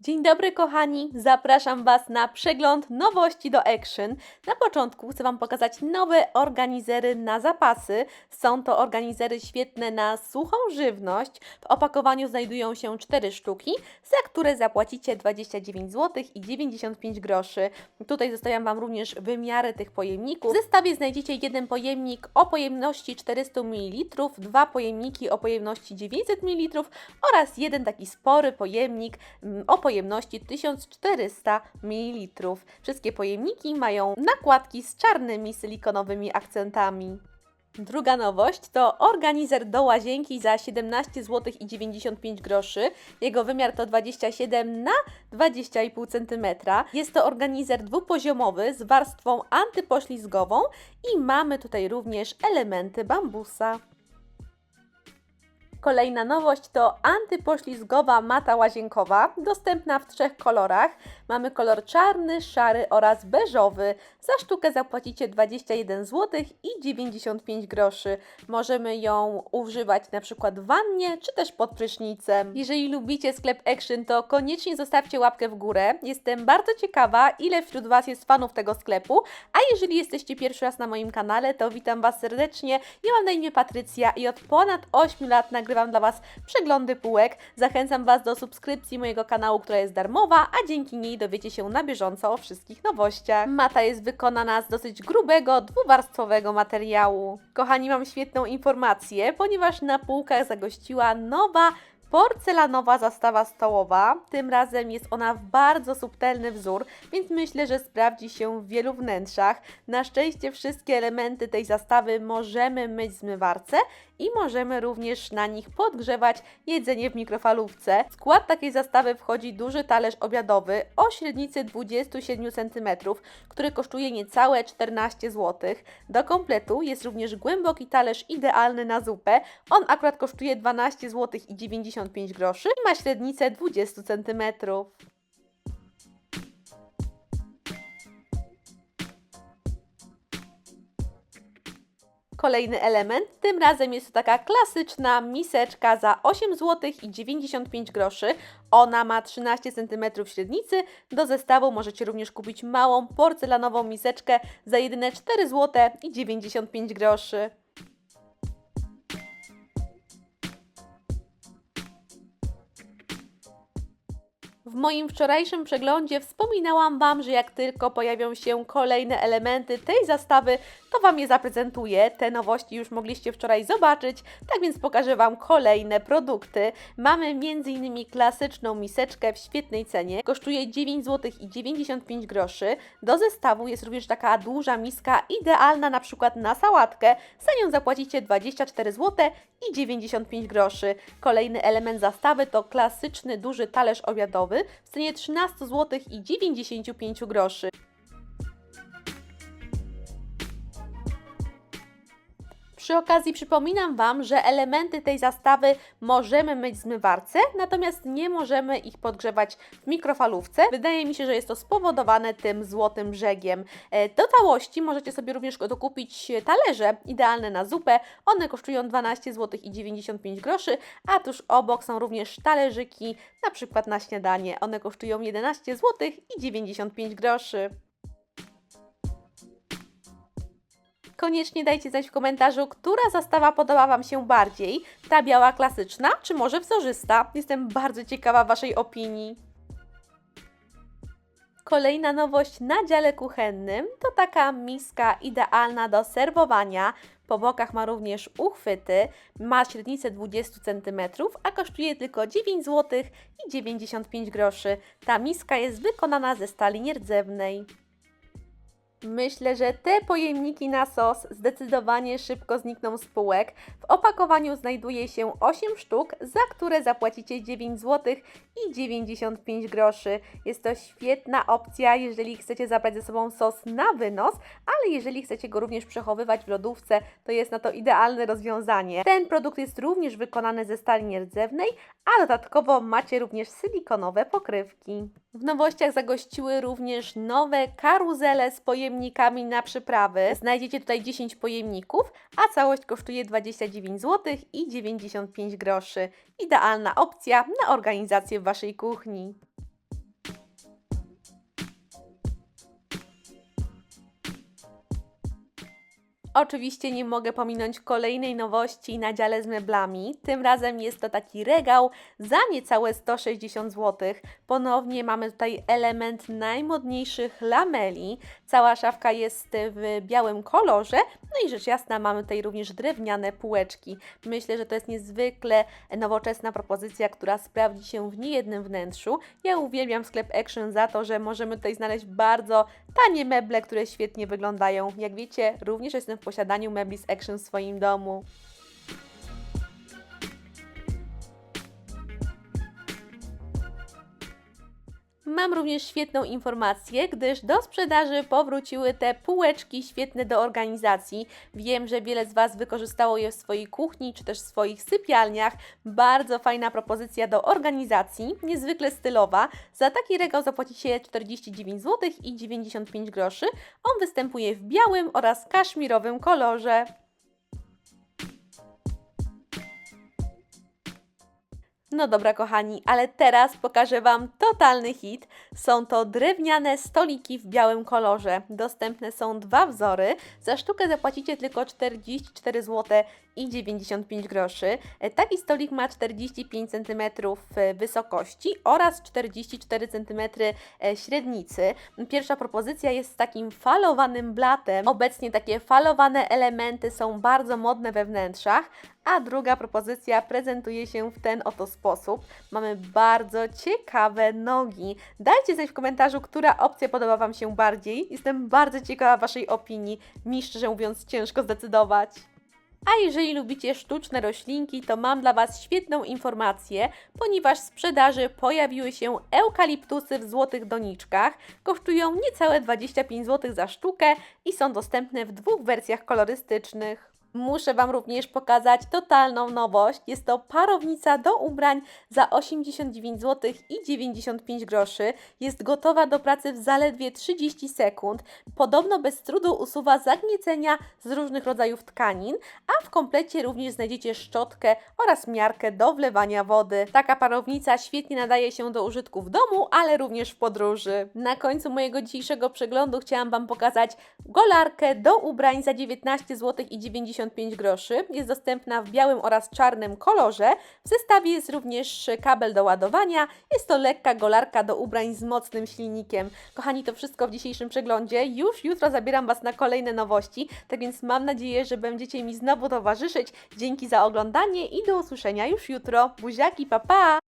Dzień dobry kochani, zapraszam Was na przegląd nowości do Action. Na początku chcę Wam pokazać nowe organizery na zapasy. Są to organizery świetne na suchą żywność. W opakowaniu znajdują się 4 sztuki, za które zapłacicie 29 zł i 95 groszy. Tutaj zostawiam Wam również wymiary tych pojemników. W zestawie znajdziecie jeden pojemnik o pojemności 400 ml, dwa pojemniki o pojemności 900 ml oraz jeden taki spory pojemnik mm, o pojemności 1400 ml. Wszystkie pojemniki mają nakładki z czarnymi silikonowymi akcentami. Druga nowość to organizer do łazienki za 17 zł i 95 groszy. Jego wymiar to 27 na 20,5 cm. Jest to organizer dwupoziomowy z warstwą antypoślizgową i mamy tutaj również elementy bambusa. Kolejna nowość to antypoślizgowa mata łazienkowa, dostępna w trzech kolorach. Mamy kolor czarny, szary oraz beżowy. Za sztukę zapłacicie 21 zł i 95 groszy. Możemy ją używać na przykład w wannie czy też pod prysznicem. Jeżeli lubicie sklep Action, to koniecznie zostawcie łapkę w górę. Jestem bardzo ciekawa, ile wśród Was jest fanów tego sklepu. A jeżeli jesteście pierwszy raz na moim kanale, to witam Was serdecznie. Ja mam na imię Patrycja i od ponad 8 lat nagrywam dla Was przeglądy półek. Zachęcam Was do subskrypcji mojego kanału, która jest darmowa, a dzięki niej dowiecie się na bieżąco o wszystkich nowościach. Mata jest wykonana z dosyć grubego, dwuwarstwowego materiału. Kochani, mam świetną informację, ponieważ na półkach zagościła nowa porcelanowa zastawa stołowa. Tym razem jest ona w bardzo subtelny wzór, więc myślę, że sprawdzi się w wielu wnętrzach. Na szczęście wszystkie elementy tej zastawy możemy myć w zmywarce i możemy również na nich podgrzewać jedzenie w mikrofalówce. W skład takiej zastawy wchodzi duży talerz obiadowy o średnicy 27 cm, który kosztuje niecałe 14 zł. Do kompletu jest również głęboki talerz idealny na zupę. On akurat kosztuje 12 zł i 95 groszy ma średnicę 20 cm. Kolejny element, tym razem jest to taka klasyczna miseczka za 8 zł i 95 groszy. Ona ma 13 cm średnicy. Do zestawu możecie również kupić małą porcelanową miseczkę za jedyne 4 zł i 95 groszy. W moim wczorajszym przeglądzie wspominałam Wam, że jak tylko pojawią się kolejne elementy tej zastawy, to Wam je zaprezentuję. Te nowości już mogliście wczoraj zobaczyć, tak więc pokażę Wam kolejne produkty. Mamy m.in. klasyczną miseczkę w świetnej cenie, kosztuje 9 zł i 95 groszy. Do zestawu jest również taka duża miska, idealna na przykład na sałatkę. Za nią zapłacicie 24 zł i 95 groszy. Kolejny element zastawy to klasyczny duży talerz obiadowy w cenie 13 zł i 95 groszy. Przy okazji przypominam Wam, że elementy tej zastawy możemy myć w zmywarce, natomiast nie możemy ich podgrzewać w mikrofalówce. Wydaje mi się, że jest to spowodowane tym złotym brzegiem. E, Do całości możecie sobie również dokupić talerze idealne na zupę. One kosztują 12 zł i 95 groszy, a tuż obok są również talerzyki, na przykład na śniadanie. One kosztują 11 zł i 95 groszy. Koniecznie dajcie znać w komentarzu, która zastawa podoba Wam się bardziej. Ta biała klasyczna, czy może wzorzysta? Jestem bardzo ciekawa Waszej opinii. Kolejna nowość na dziale kuchennym to taka miska idealna do serwowania. Po bokach ma również uchwyty, ma średnicę 20 cm, a kosztuje tylko 9 zł i 95 groszy. Ta miska jest wykonana ze stali nierdzewnej. Myślę, że te pojemniki na sos zdecydowanie szybko znikną z półek. W opakowaniu znajduje się 8 sztuk, za które zapłacicie 9 zł i 95 groszy. Jest to świetna opcja, jeżeli chcecie zabrać ze sobą sos na wynos, ale jeżeli chcecie go również przechowywać w lodówce, to jest na to idealne rozwiązanie. Ten produkt jest również wykonany ze stali nierdzewnej, a dodatkowo macie również silikonowe pokrywki. W nowościach zagościły również nowe karuzele z pojemnikami na przyprawy. Znajdziecie tutaj 10 pojemników, a całość kosztuje 29 zł i 95 groszy. Idealna opcja na organizację Waszej kuchni. Oczywiście nie mogę pominąć kolejnej nowości na dziale z meblami. Tym razem jest to taki regał za niecałe 160 zł. Ponownie mamy tutaj element najmodniejszych lameli. Cała szafka jest w białym kolorze. No i rzecz jasna mamy tutaj również drewniane półeczki. Myślę, że to jest niezwykle nowoczesna propozycja, która sprawdzi się w niejednym wnętrzu. Ja uwielbiam sklep Action za to, że możemy tutaj znaleźć bardzo tanie meble, które świetnie wyglądają. Jak wiecie, również jestem w posiadaniu mebli z Action w swoim domu. Mam również świetną informację, gdyż do sprzedaży powróciły te półeczki świetne do organizacji. Wiem, że wiele z Was wykorzystało je w swojej kuchni czy też w swoich sypialniach. Bardzo fajna propozycja do organizacji, niezwykle stylowa. Za taki regał zapłacicie 49 zł i 95 groszy. On występuje w białym oraz kaszmirowym kolorze. No dobra, kochani, ale teraz pokażę Wam totalny hit. Są to drewniane stoliki w białym kolorze. Dostępne są dwa wzory. Za sztukę zapłacicie tylko 44 zł i 95 groszy. E, Taki stolik ma 45 cm wysokości oraz 44 cm e, średnicy. Pierwsza propozycja jest z takim falowanym blatem. Obecnie takie falowane elementy są bardzo modne we wnętrzach, a druga propozycja prezentuje się w ten oto sposób. Mamy bardzo ciekawe nogi. Dajcie znać w komentarzu, która opcja podoba Wam się bardziej. Jestem bardzo ciekawa Waszej opinii. Mi szczerze mówiąc ciężko zdecydować. A jeżeli lubicie sztuczne roślinki, to mam dla Was świetną informację, ponieważ w sprzedaży pojawiły się eukaliptusy w złotych doniczkach. Kosztują niecałe 25 zł za sztukę i są dostępne w dwóch wersjach kolorystycznych. Muszę Wam również pokazać totalną nowość. Jest to parownica do ubrań za 89 zł i 95 groszy. Jest gotowa do pracy w zaledwie 30 sekund. Podobno bez trudu usuwa zagniecenia z różnych rodzajów tkanin, a w komplecie również znajdziecie szczotkę oraz miarkę do wlewania wody. Taka parownica świetnie nadaje się do użytku w domu, ale również w podróży. Na końcu mojego dzisiejszego przeglądu chciałam Wam pokazać golarkę do ubrań za 19 zł i 95 groszy. Jest dostępna w białym oraz czarnym kolorze. W zestawie jest również kabel do ładowania. Jest to lekka golarka do ubrań z mocnym silnikiem. Kochani, to wszystko w dzisiejszym przeglądzie. Już jutro zabieram Was na kolejne nowości, tak więc mam nadzieję, że będziecie mi znowu towarzyszyć. Dzięki za oglądanie i do usłyszenia już jutro. Buziaki, pa pa!